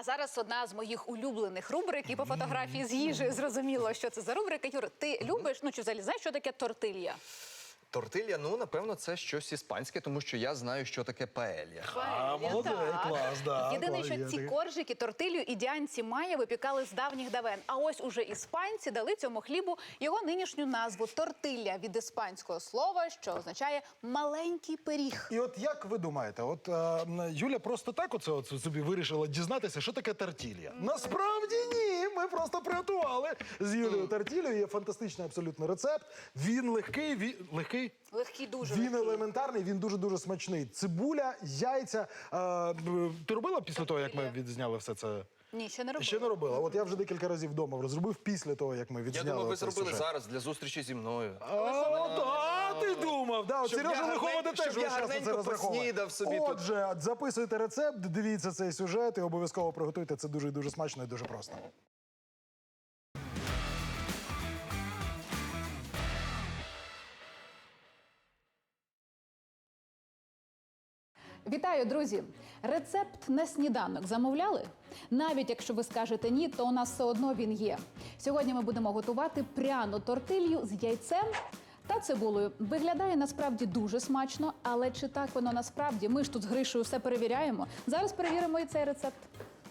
А зараз одна з моїх улюблених рубрик, і по фотографії з їжею зрозуміло, що це за рубрика. Юр, ти любиш, ну чи взагалі знаєш, що таке тортилья? Тортилья, ну напевно, це щось іспанське, тому що я знаю, що таке паелья. А, молодець, клас, да, Єдине, клас, що ці таке. коржики, тортилю і діанці Майя випікали з давніх давен. А ось уже іспанці дали цьому хлібу його нинішню назву тортилля від іспанського слова, що означає маленький пиріг. І от як ви думаєте, от е, Юля просто так оце от собі вирішила дізнатися, що таке тартілья? Насправді ні. Ми просто приготували з Юлією тартілю. Є фантастичний абсолютно рецепт. Він легкий, він легкий. Легкий дуже Він легкий. елементарний, він дуже дуже смачний. Цибуля, яйця. Е, ти робила після того, як ми відзняли все це? Ні, ще не робила. Ще не робила. От я вже декілька разів вдома розробив після того, як ми відзняли. Я думав, ви зробили сюжет. зараз для зустрічі зі мною. А, та, ти думав, да, от Щоб Сережа Лиховода гарненько- теж я весь час на це гарненько розраховує. поснідав собі тут. Отже, записуйте рецепт, дивіться цей сюжет і обов'язково приготуйте. Це дуже і дуже смачно і дуже просто. Вітаю, друзі! Рецепт на сніданок замовляли? Навіть якщо ви скажете ні, то у нас все одно він є. Сьогодні ми будемо готувати пряну тортилью з яйцем та цибулею. Виглядає насправді дуже смачно, але чи так воно насправді? Ми ж тут з Гришою все перевіряємо. Зараз перевіримо і цей рецепт.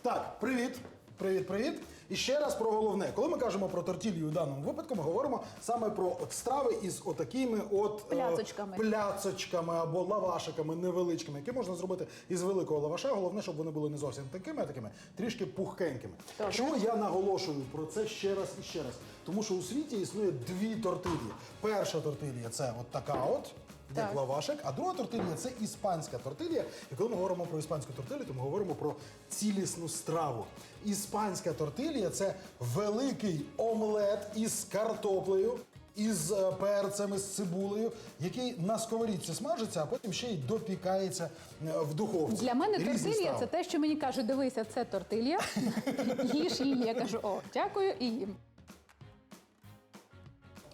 Так, привіт. Привіт, привіт. І ще раз про головне. Коли ми кажемо про тортілью у даному випадку, ми говоримо саме про от страви із отакими от е, Пляцочками. пляцочками або лавашиками невеличкими, які можна зробити із великого лаваша. Головне, щоб вони були не зовсім такими, а такими трішки пухкенькими. Добре. Чому я наголошую про це ще раз і ще раз? Тому що у світі існує дві тортилі. Перша тортилія це от така от. Як лавашик, а друга тортилія це іспанська тортилія. І коли ми говоримо про іспанську тортилію, то ми говоримо про цілісну страву. Іспанська тортилія це великий омлет із картоплею. Із е, перцем, із цибулею, який на сковорідці смажиться, а потім ще й допікається е, в духовці. Для мене Різні тортилья страви. це те, що мені кажуть, дивися, це тортилья. Їж її. Я кажу, о, дякую і їм.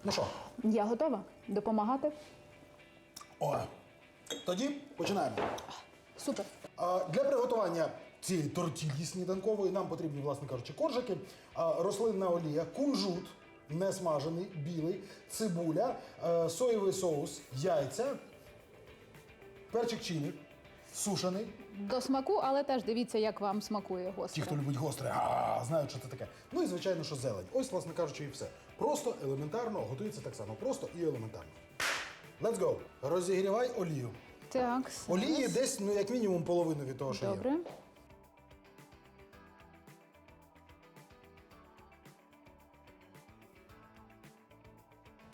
Ну що, Я готова допомагати. О, тоді починаємо. Супер. А, Для приготування цієї тортілі сніданкової нам потрібні, власне кажучи, коржики, а, рослинна олія, кунжут несмажений, білий, цибуля, е, соєвий соус, яйця, перчик чилі, сушений. До смаку, але теж дивіться, як вам смакує Ті, хто любить гостре, а, знають, що це таке. Ну і звичайно, що зелень. Ось, власне кажучи, і все. Просто елементарно, готується так само. Просто і елементарно. Let's go. Розігрівай олію. Так, Олії зараз. десь, ну, як мінімум, половину від того, що є. Добре.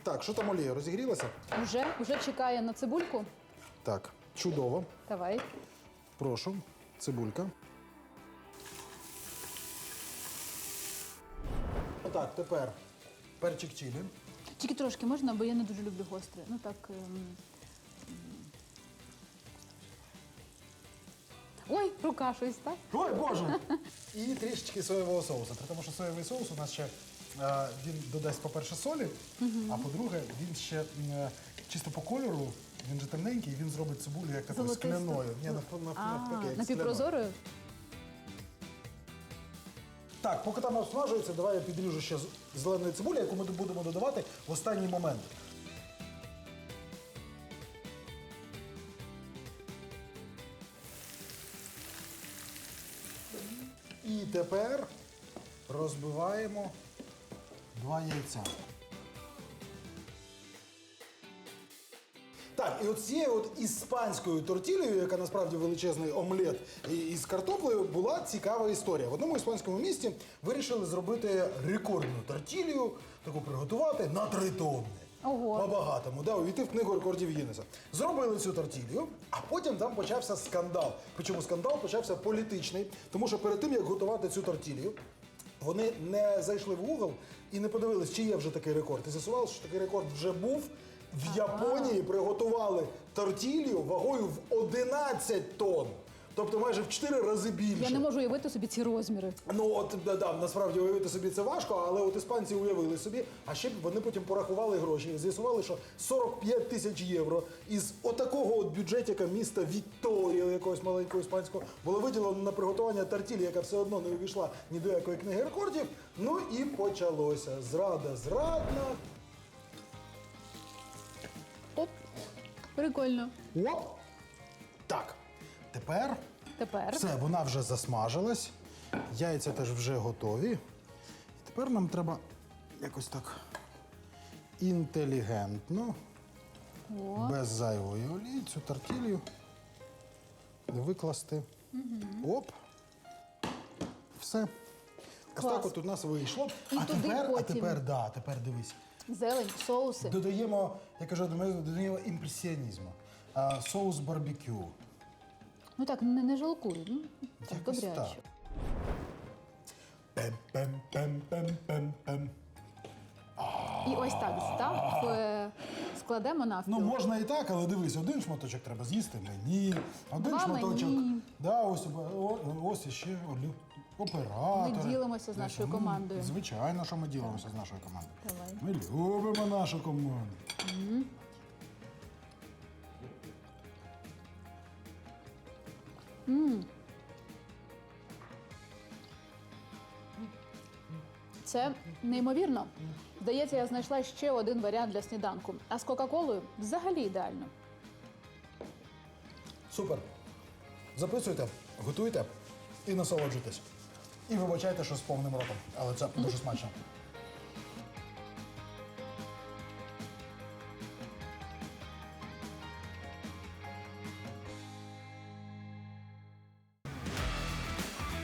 Так, що там олія? Розігрілася? Вже, вже чекає на цибульку. Так, чудово. Давай. Прошу, цибулька. Отак, тепер перчик чилі. Тільки трошки можна, бо я не дуже люблю гостре. Ну так. ем. Ой, рука щось, так? Ой, Боже! І трішечки соєвого соусу. При тому, що соєвий соус у нас ще е, він додасть, по-перше, солі, а по-друге, він ще е, чисто по кольору, він же темненький, він зробить цибулю як такою скляною. Ні, навп- навп- навпаки, як скляною. напівпрозорою? Так, поки там обсмажується, давай я підріжу ще зеленої цибулі, яку ми будемо додавати в останній момент. І тепер розбиваємо два яйця. Так, і от цією от іспанською тортілею, яка насправді величезний омлет із картоплею, була цікава історія. В одному іспанському місті вирішили зробити рекордну тортілію, таку приготувати на три тонни. Ого. По-багатому, да, увійти в книгу рекордів Гіннеса. Зробили цю тортілію, а потім там почався скандал. Причому скандал почався політичний, тому що перед тим, як готувати цю тортілію, вони не зайшли в Google і не подивились, чи є вже такий рекорд. І з'ясувалося, що такий рекорд вже був. В Японії приготували тортілію вагою в 11 тонн. тобто майже в 4 рази більше. Я не можу уявити собі ці розміри. Ну от да, да, насправді уявити собі це важко, але от іспанці уявили собі. А ще вони потім порахували гроші і з'ясували, що 45 тисяч євро із отакого от бюджетіка міста Вікторія, якогось маленького іспанського, було виділено на приготування тартілі, яка все одно не увійшла ні до якої книги рекордів. Ну і почалося. Зрада зрадна. Прикольно. Оп! Так. Тепер Тепер все, вона вже засмажилась. Яйця теж вже готові. І тепер нам треба якось так інтелігентно, О. без зайвої олії, цю тортілью викласти. Оп. Все. Ось Клас. так от у нас вийшло. І а туди тепер, а потім- тепер, да, тепер дивись. Зелень, соуси. Додаємо, я кажу, ми додаємо імпресіонізму. А, соус барбекю. Ну так, не, не жалкую. Ну, так, Якось добряче. так. Пем-пем-пем-пем-пем-пем. І ось так став, е, складемо навпіл. Ну, можна і так, але дивись, один шматочок треба з'їсти мені, один Два шматочок. мені. Да, ось, о- ось іще олю. Оператори. Ми ділимося з нашою Ну, командою. Звичайно, що ми ділимося з нашою командою. Давай. Ми любимо нашу команду. Це неймовірно. Здається, я знайшла ще один варіант для сніданку. А з Кока-Колою взагалі ідеально. Супер. Записуйте, готуйте і насолоджуйтесь. І вибачайте, що з повним ротом, але це дуже смачно.